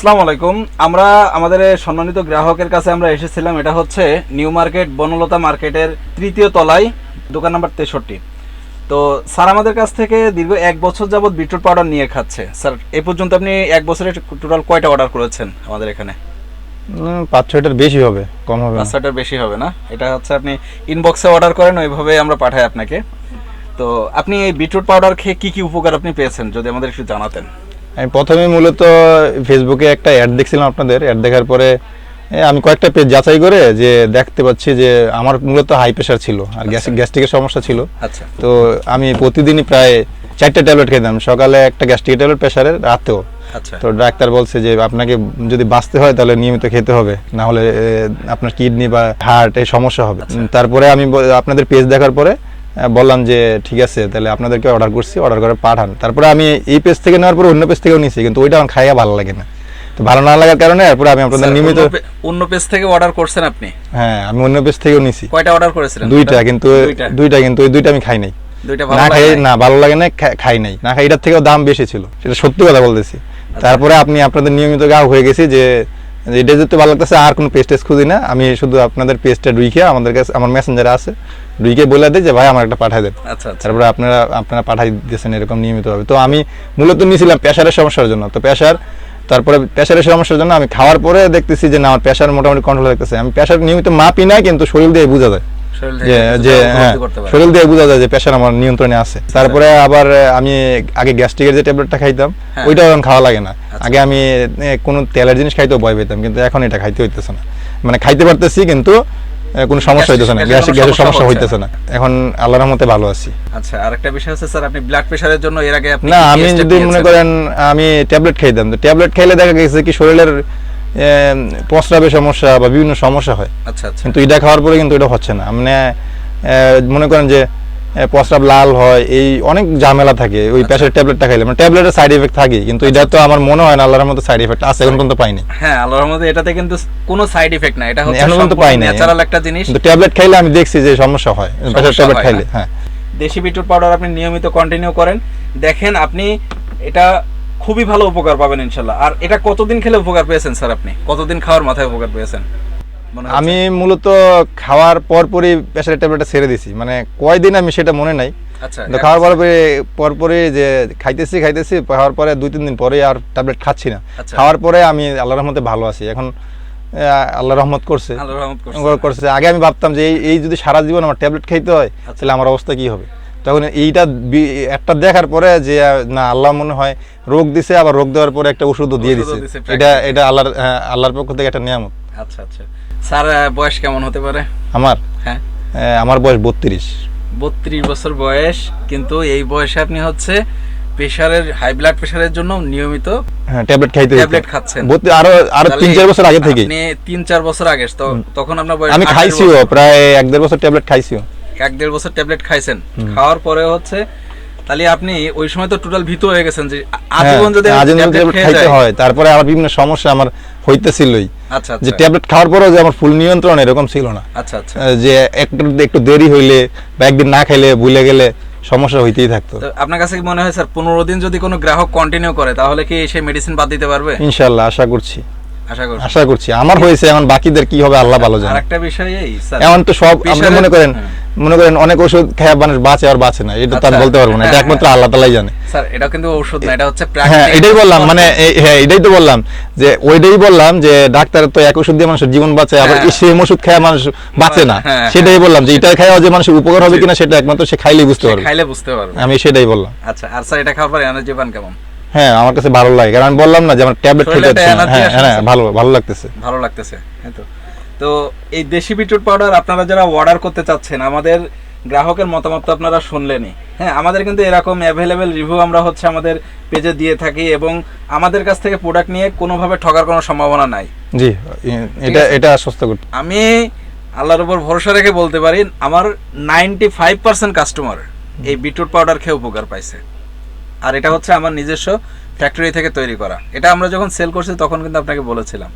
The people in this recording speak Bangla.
আসসালামু আলাইকুম। আমরা আমাদের সম্মানিত গ্রাহকের কাছে আমরা এসেছিলাম। এটা হচ্ছে নিউ মার্কেট বনলতা মার্কেটের তৃতীয় তলায় দোকান নাম্বার তেষট্টি। তো স্যার আমাদের কাছ থেকে দীর্ঘ এক বছর যাবত বিটরুট পাউডার নিয়ে খাচ্ছে। স্যার এ পর্যন্ত আপনি এক বছরে টোটাল কয়টা অর্ডার করেছেন আমাদের এখানে? পাঁচ ছয়টার বেশি হবে কম হবে না। পাঁচটার বেশি হবে না। এটা হচ্ছে আপনি ইনবক্সে অর্ডার করেন ওইভাবে আমরা পাঠাই আপনাকে। তো আপনি এই বিটরুট পাউডার খেয়ে কি কি উপকার আপনি পেয়েছেন যদি আমাদের একটু জানাতেন। আমি প্রথমে মূলত ফেসবুকে একটা অ্যাড দেখছিলাম আপনাদের। অ্যাড দেখার পরে আমি কয়েকটা পেজ যাচাই করে যে দেখতে পাচ্ছি যে আমার মূলত হাই প্রেশার ছিল আর গ্যাস গ্যাস্ট্রিকের সমস্যা ছিল। আচ্ছা। তো আমি প্রতিদিনই প্রায় চারটে ট্যাবলেট খেতাম। সকালে একটা গ্যাস্ট্রিক ট্যাবলেট প্রেশারের রাতেও। আচ্ছা। তো ডাক্তার বলছে যে আপনাকে যদি বাঁচতে হয় তাহলে নিয়মিত খেতে হবে। না হলে আপনার কিডনি বা হার্ট এই সমস্যা হবে। আচ্ছা। তারপরে আমি আপনাদের পেজ দেখার পরে বললাম যে ঠিক আছে তাহলে আপনাদেরকে অর্ডার করছি অর্ডার করে পাঠান। তারপরে আমি এই পেজ থেকে নেওয়ার পরে অন্য পেজ থেকেও নিয়েছি কিন্তু ওইটা আমার খাইয়া ভালো লাগে না। তো ভালো না লাগার কারণে এরপরে আমি আপনাদের নিয়মিত অন্য পেজ থেকে অর্ডার করছেন আপনি? হ্যাঁ আমি অন্য পেজ থেকেও নিয়েছি কয়টা অর্ডার করেছিলেন দুইটা কিন্তু দুইটা। কিন্তু ওই দুইটা আমি খাই নাই। না খাই ভালো লাগে না খাই নাই। না খাই এটার থেকেও দাম বেশি ছিল। সেটা সত্যি কথা বলতেছি। তারপরে আপনি আপনাদের নিয়মিত গাও হয়ে গেছি যে এটা যেতে ভালো লাগতেছে আর কোনো পেজ টেস্ট খুঁজি না। আমি শুধু আপনাদের পেজটা ডুইকে আমাদের কাছে আমার মেসেঞ্জার আছে। ডুইকে বলে দিই যে ভাই আমার একটা পাঠাই দেন। আচ্ছা আচ্ছা। তারপরে আপনারা আপনারা পাঠাই দিয়েছেন এরকম নিয়মিতভাবে। তো আমি মূলত নিয়েছিলাম প্রেশারের সমস্যার জন্য। তো প্রেশার তারপরে প্রেশারের সমস্যার জন্য আমি খাওয়ার পরে দেখতেছি যে না আমার প্রেশার মোটামুটি কন্ট্রোল দেখতেছে আমি প্রেশার নিয়মিত মাপি না কিন্তু শরীর দিয়ে বোঝা যায়। যে হ্যাঁ শরীর দিয়ে বোঝা যায় যে প্রেশার আমার নিয়ন্ত্রণে আছে। তারপরে আবার আমি আগে গ্যাস্ট্রিকের যে ট্যাবলেটটা খাইতাম হ্যাঁ। এখন খাওয়া লাগে না। আচ্ছা। আগে আমি কোনো তেলের জিনিস খাইতেও ভয় পেতাম কিন্তু এখন এটা খাইতে হইতেছে না। মানে খাইতে পারতেছি কিন্তু কোনো সমস্যা হইতেছে না। গ্যাসের গ্যাসের সমস্যা হইতেছে না। এখন আল্লাহর রহমতে ভালো আছি। আচ্ছা আরেকটা বিষয় হচ্ছে স্যার আপনি ব্লাড প্রেশারের জন্য এর আগে না আমি যদি মনে করেন আমি ট্যাবলেট খাইতাম। তো ট্যাবলেট খাইলে দেখা গেছে কি শরীরের এম, প্রস্রাবের সমস্যা বা বিভিন্ন সমস্যা হয়। আচ্ছা আচ্ছা। কিন্তু এটা খাওয়ার পরে কিন্তু এটা হচ্ছে না। মানে মনে করেন যে প্রস্রাব লাল হয় এই অনেক ঝামেলা থাকে ওই আচ্ছা। প্যাসের ট্যাবলেটটা খাইলে। মানে ট্যাবলেটের সাইড এফেক্ট থাকে কিন্তু এটা তো আমার মনে হয় না আল্লাহর মতো সাইড এফেক্ট আছে এখন পর্যন্ত পাইনি। হ্যাঁ আল্লাহর মধ্যে এটাতে কিন্তু কোনো সাইড ইফেক্ট না এটা হচ্ছে এখনও পর্যন্ত পাইনি। ন্যাচারাল একটা জিনিস। কিন্তু ট্যাবলেট খাইলে আমি দেখছি যে সমস্যা হয় সমস্যা ট্যাবলেট খাইলে হ্যাঁ। দেশি বিটরুট পাউডার আপনি নিয়মিত কন্টিনিউ করেন। দেখেন আপনি এটা খুবই ভালো উপকার পাবেন ইনশাল্লাহ। আর এটা কতদিন খেলে উপকার পেয়েছেন স্যার আপনি? কতদিন খাওয়ার মাথায় উপকার পেয়েছেন? আমি মূলত খাওয়ার পর পরই প্রেশারের ট্যাবলেটটা ছেড়ে দিছি মানে কয়দিন আমি সেটা মনে নাই। আচ্ছা তো খাওয়ার পরে পর পরে যে খাইতেছি খাইতেছি খাওয়ার পরে দুই তিন দিন পরে আর ট্যাবলেট খাচ্ছি না। আচ্ছা। খাওয়ার পরে আমি আল্লাহর রহমতে ভালো আছি। এখন আল্লাহ রহমত করছে। করছে। আগে আমি ভাবতাম যে এই এই যদি সারা জীবন আমার ট্যাবলেট খাইতে হয় আচ্ছা। তাহলে আমার অবস্থা কি হবে? তখন এইটা একটা দেখার পরে যে না আল্লাহ মনে হয় রোগ দিছে আবার রোগ দেওয়ার পরে একটা ওষুধও দিয়ে দিছে। এটা এটা আল্লাহর হ্যাঁ, আল্লাহর পক্ষ থেকে একটা নিয়ামত। আচ্ছা আচ্ছা। স্যার বয়স কেমন হতে পারে? আমার? হ্যাঁ। আমার বয়স বত্রিশ। বত্রিশ বছর বয়স কিন্তু এই বয়সে আপনি হচ্ছে প্রেসারের হাই ব্লাড প্রেশারের জন্য নিয়মিত হ্যাঁ ট্যাবলেট খাইতে। ট্যাবলেট খাচ্ছেন। আরও আরও তিন তাহলে চার বছর আগে থেকে আপনি তিন চার বছর আগে তো তখন আপনার বয়স আমি খাইছিও প্রায় এক দেড় বছর ট্যাবলেট খাইছিও। এক দেড় বছর ট্যাবলেট খাইছেন। খাওয়ার পরে হচ্ছে তাহলে আপনি ওই সময় তো টোটাল ভীত হয়ে গেছেন যে আজীবন যদি হ্যাঁ, আজীবন ট্যাবলেট ট্যাবলেট খাইতে হয় তারপরে বিভিন্ন সমস্যা আমার হইতেছিলই। আচ্ছা যে আচ্ছা। ট্যাবলেট খাওয়ার পরেও যে আমার ফুল নিয়ন্ত্রণ এরকম ছিল না। আচ্ছা আচ্ছা। যে একটু একটু দেরি হইলে বা একদিন না খাইলে ভুলে গেলে সমস্যা হইতেই থাকতো। আপনার কাছে কি মনে হয় স্যার পনেরো দিন যদি কোনো গ্রাহক কন্টিনিউ করে তাহলে কি সেই মেডিসিন বাদ দিতে পারবে? ইনশাল্লাহ আশা করছি। আশা করছি। আশা করছি। আমার হয়েছে এখন বাকিদের কি হবে আল্লাহ ভালো জানে। একটা বিষয় এই স্যার। এমন তো সব আপনি মনে করেন হ্যাঁ। মনে করেন অনেক ওষুধ খেয়ে মানুষ বাঁচে আর বাঁচে না এটা তো আমি আচ্ছা। বলতে পারব না এটা হ্যাঁ, একমাত্র হ্যাঁ। আল্লাহ তালাই জানে। স্যার এটা কিন্তু ঔষধ না এটা হচ্ছে হ্যাঁ এটাই বললাম মানে হ্যাঁ এটাই তো বললাম যে ওইটাই বললাম যে ডাক্তার তো এক ওষুধ দিয়ে মানুষের জীবন বাঁচে আবার হ্যাঁ। সেম ওষুধ খেয়ে মানুষ বাঁচে না। হ্যাঁ, সেটাই বললাম যে এটা খাওয়া যে মানুষের উপকার হবে কিনা সেটা একমাত্র সে খাইলেই বুঝতে পারবে। খাইলে বুঝতে পারবে। আমি সেটাই বললাম। আচ্ছা আর স্যার এটা এনার্জি পান কেমন? হ্যাঁ আমার কাছে ভালো লাগে কারণ আমি বললাম না যে আমার ট্যাবলেট খেতে হচ্ছে হ্যাঁ হ্যাঁ ভালো ভালো লাগতেছে। ভালো লাগতেছে এই তো? তো এই দেশি বিটরুট পাউডার আপনারা যারা অর্ডার করতে চাচ্ছেন আমাদের গ্রাহকের মতামত তো আপনারা শুনলেনই। হ্যাঁ আমাদের কিন্তু এরকম অ্যাভেলেবেল রিভিউ আমরা হচ্ছে আমাদের পেজে দিয়ে থাকি এবং আমাদের কাছ থেকে প্রোডাক্ট নিয়ে কোনোভাবে ঠকার কোনো সম্ভাবনা নাই। জি এটা এটা আশ্বস্ত করতে আমি আল্লাহর উপর ভরসা রেখে বলতে পারি আমার নাইনটি ফাইভ পার্সেন্ট কাস্টমার এই বিটরুট পাউডার খেয়ে উপকার পাইছে। আর এটা হচ্ছে আমার নিজস্ব ফ্যাক্টরি থেকে তৈরি করা। এটা আমরা যখন সেল করছি তখন কিন্তু আপনাকে বলেছিলাম।